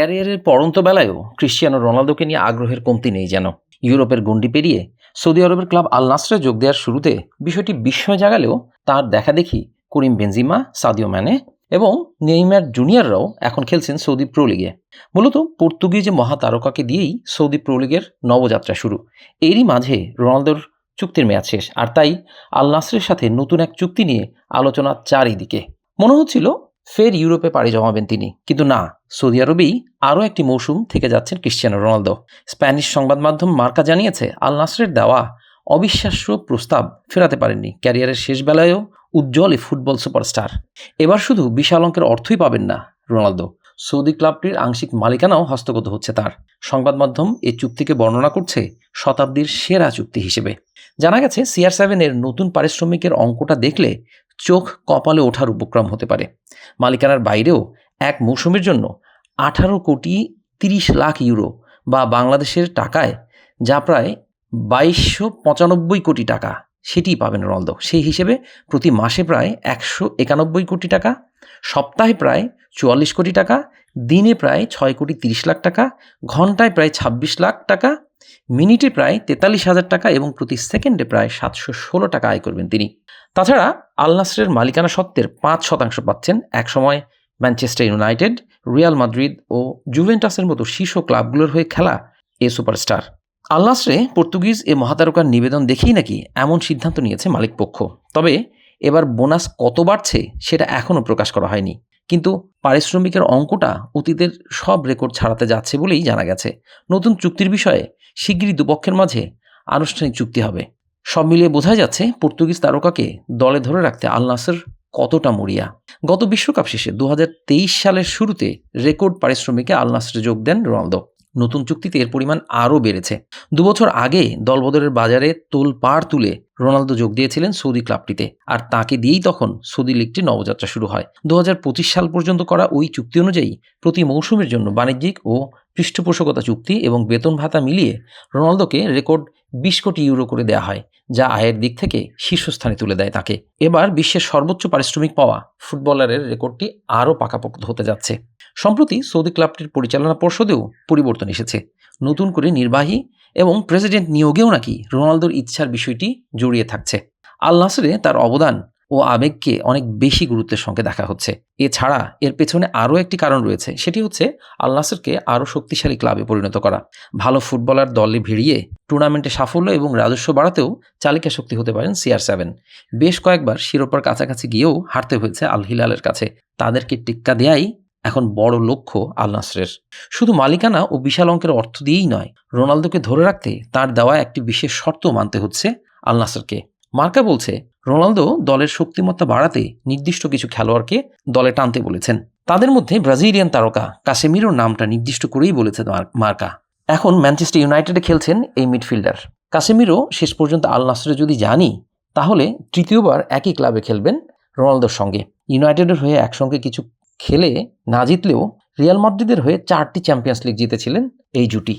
ক্যারিয়ারের পড়ন্ত বেলায়ও ক্রিশ্চিয়ানো রোনালদোকে নিয়ে আগ্রহের কমতি নেই যেন। ইউরোপের গণ্ডি পেরিয়ে সৌদি আরবের ক্লাব আল নাসরে যোগ দেওয়ার শুরুতে বিষয়টি বিস্ময় জাগালেও তার দেখা দেখি করিম বেনজিমা, সাদিও ম্যানে এবং নেইমার জুনিয়ররাও এখন খেলছেন সৌদি প্রো লিগে। মূলত পর্তুগিজ মহাতারকাকে দিয়েই সৌদি প্রো লিগের নবযাত্রা শুরু। এরই মাঝে রোনালদোর চুক্তির মেয়াদ শেষ, আর তাই আল নাসরের সাথে নতুন এক চুক্তি নিয়ে আলোচনা চারিদিকে। মনে হচ্ছিল ফের ইউরোপে পাড়ি জমাবেন তিনি। কিন্তু না, সৌদি আরবেই আরও একটি মৌসুম থেকে যাচ্ছেন ক্রিশ্চিয়ানো রোনালদো। স্প্যানিশ সংবাদ মাধ্যম মার্কা জানিয়েছে, আল নাসরের দেওয়া অবিশ্বাস্য প্রস্তাব ফেরাতে পারেননি। ক্যারিয়ারের শেষ বেলায়ও উজ্জ্বল এই ফুটবল সুপারস্টার। এবার শুধু বিশাল অঙ্কের অর্থই পাবেন না রোনালদো। সৌদি ক্লাবটির আংশিক মালিকানাও হস্তগত হচ্ছে তার। সংবাদ মাধ্যম এই চুক্তিকে বর্ণনা করছে শতাব্দীর সেরা চুক্তি হিসেবে। জানা গেছে সিআর সেভেনের নতুন পারিশ্রমিকের অঙ্কটা দেখলে চোখ কপালে ওঠার উপক্রম হতে পারে। মালিকানার বাইরেও এক মৌসুমের জন্য আঠারো কোটি তিরিশ লাখ ইউরো বা বাংলাদেশের টাকায় যা প্রায় বাইশশো পঁচানব্বই কোটি টাকা, সেটিই পাবেন রোনালদো। সেই হিসেবে প্রতি মাসে প্রায় একশো একানব্বই কোটি টাকা, সপ্তাহে প্রায় চুয়াল্লিশ কোটি টাকা, দিনে প্রায় ছয় কোটি তিরিশ লাখ টাকা, ঘন্টায় প্রায় ছাব্বিশ লাখ টাকা, মিনিটে প্রায় তেতাল্লিশ হাজার টাকা এবং প্রতি সেকেন্ডে প্রায় সাতশো ষোলো টাকা আয় করবেন তিনি। তাছাড়া আল নাসরের মালিকানা সত্ত্বের পাঁচ শতাংশ পাচ্ছেন একসময় ম্যানচেস্টার ইউনাইটেড, রিয়াল মাদ্রিদ ও জুভেন্টাসের মতো শীর্ষ ক্লাবগুলোর হয়ে খেলা এ সুপারস্টার। আল নাসরে পর্তুগিজ এ মহাতারকার নিবেদন দেখেই নাকি এমন সিদ্ধান্ত নিয়েছে মালিকপক্ষ তবে এবার বোনাস কত বাড়ছে সেটা এখনও প্রকাশ করা হয়নি। কিন্তু পারিশ্রমিকের অঙ্কটা অতীতের সব রেকর্ড ছাড়াতে যাচ্ছে বলেই জানা গেছে। নতুন চুক্তির বিষয়ে শিগগিরই দুপক্ষের মাঝে আনুষ্ঠানিক চুক্তি হবে। সব মিলিয়ে বোঝা যাচ্ছে পর্তুগিজ তারকাকে দলে ধরে রাখতে আল নাসর কতটা মরিয়া। গত বিশ্বকাপ শেষে দু হাজার তেইশ সালের শুরুতে রেকর্ড পারিশ্রমিকে আল নাসরে যোগ দেন রোনালদো। নতুন চুক্তিতে এর পরিমাণ আরও বেড়েছে। দুবছর আগে দলবদলের বাজারে তোল পাড় তুলে রোনালদো যোগ দিয়েছিলেন সৌদি ক্লাবটিতে, আর তাকে দিয়েই তখন সৌদি লিগটির নবযাত্রা শুরু হয়। দু হাজার পঁচিশ সাল পর্যন্ত করা ওই চুক্তি অনুযায়ী প্রতি মৌসুমের জন্য বাণিজ্যিক ও পৃষ্ঠপোষকতা চুক্তি এবং বেতন ভাতা মিলিয়ে রোনালদোকে রেকর্ড বিশ কোটি ইউরো করে দেওয়া হয়, যা আয়ের দিক থেকে শীর্ষস্থানে তুলে দেয় তাকে। এবার বিশ্বের সর্বোচ্চ পারিশ্রমিক পাওয়া ফুটবলারের রেকর্ডটি আরও পাকাপোক্ত হতে যাচ্ছে। সম্প্রতি সৌদি ক্লাবটির পরিচালনা পর্ষদেও পরিবর্তন এসেছে। নতুন করে নির্বাহী এবং প্রেসিডেন্ট নিয়োগেও নাকি রোনালদোর ইচ্ছার বিষয়টি জড়িয়ে থাকছে। আল নাসরে তার অবদান ও আবেগকে অনেক বেশি গুরুত্বের সঙ্গে দেখা হচ্ছে। এছাড়া এর পেছনে আরও একটি কারণ রয়েছে, সেটি হচ্ছে আল আরও শক্তিশালী ক্লাবে পরিণত করা। ভালো ফুটবলার দলে ভিড়িয়ে টুর্নামেন্টে সাফল্য এবং রাজস্ব বাড়াতেও চালিকা শক্তি হতে পারেন সিআর সেভেন। বেশ কয়েকবার শিরোপার কাছাকাছি গিয়েও হারতে হয়েছে আল হিলালের কাছে। তাদেরকে টিক্কা দেয়াই এখন বড় লক্ষ্য আল নাসরের। শুধু মালিকানা ও বিশাল অঙ্কের অর্থ দিয়েই নয়, রোনালদোকে ধরে রাখতে তার দেওয়া একটি বিশেষ শর্ত মানতে হচ্ছে আল নাসরকে। মার্কা বলছে রোনালদো দলের শক্তিমত্তা বাড়াতে নির্দিষ্ট কিছু খেলোয়াড়কে দলে টানতে বলেছেন। তাদের মধ্যে ব্রাজিলিয়ান তারকা কাসেমিরোর নামটা নির্দিষ্ট করেই বলেছে মার্কা। এখন ম্যানচেস্টার ইউনাইটেডে খেলছেন এই মিডফিল্ডার। কাসেমিরো শেষ পর্যন্ত আল নাসরে যদি জানি, তাহলে তৃতীয়বার একই ক্লাবে খেলবেন রোনালদোর সঙ্গে। ইউনাইটেডের হয়ে একসঙ্গে কিছু খেলে না জিতলেও রিয়াল মাদ্রিদের হয়ে চারটি চ্যাম্পিয়ন্স লিগ জিতেছিলেন এই জুটি।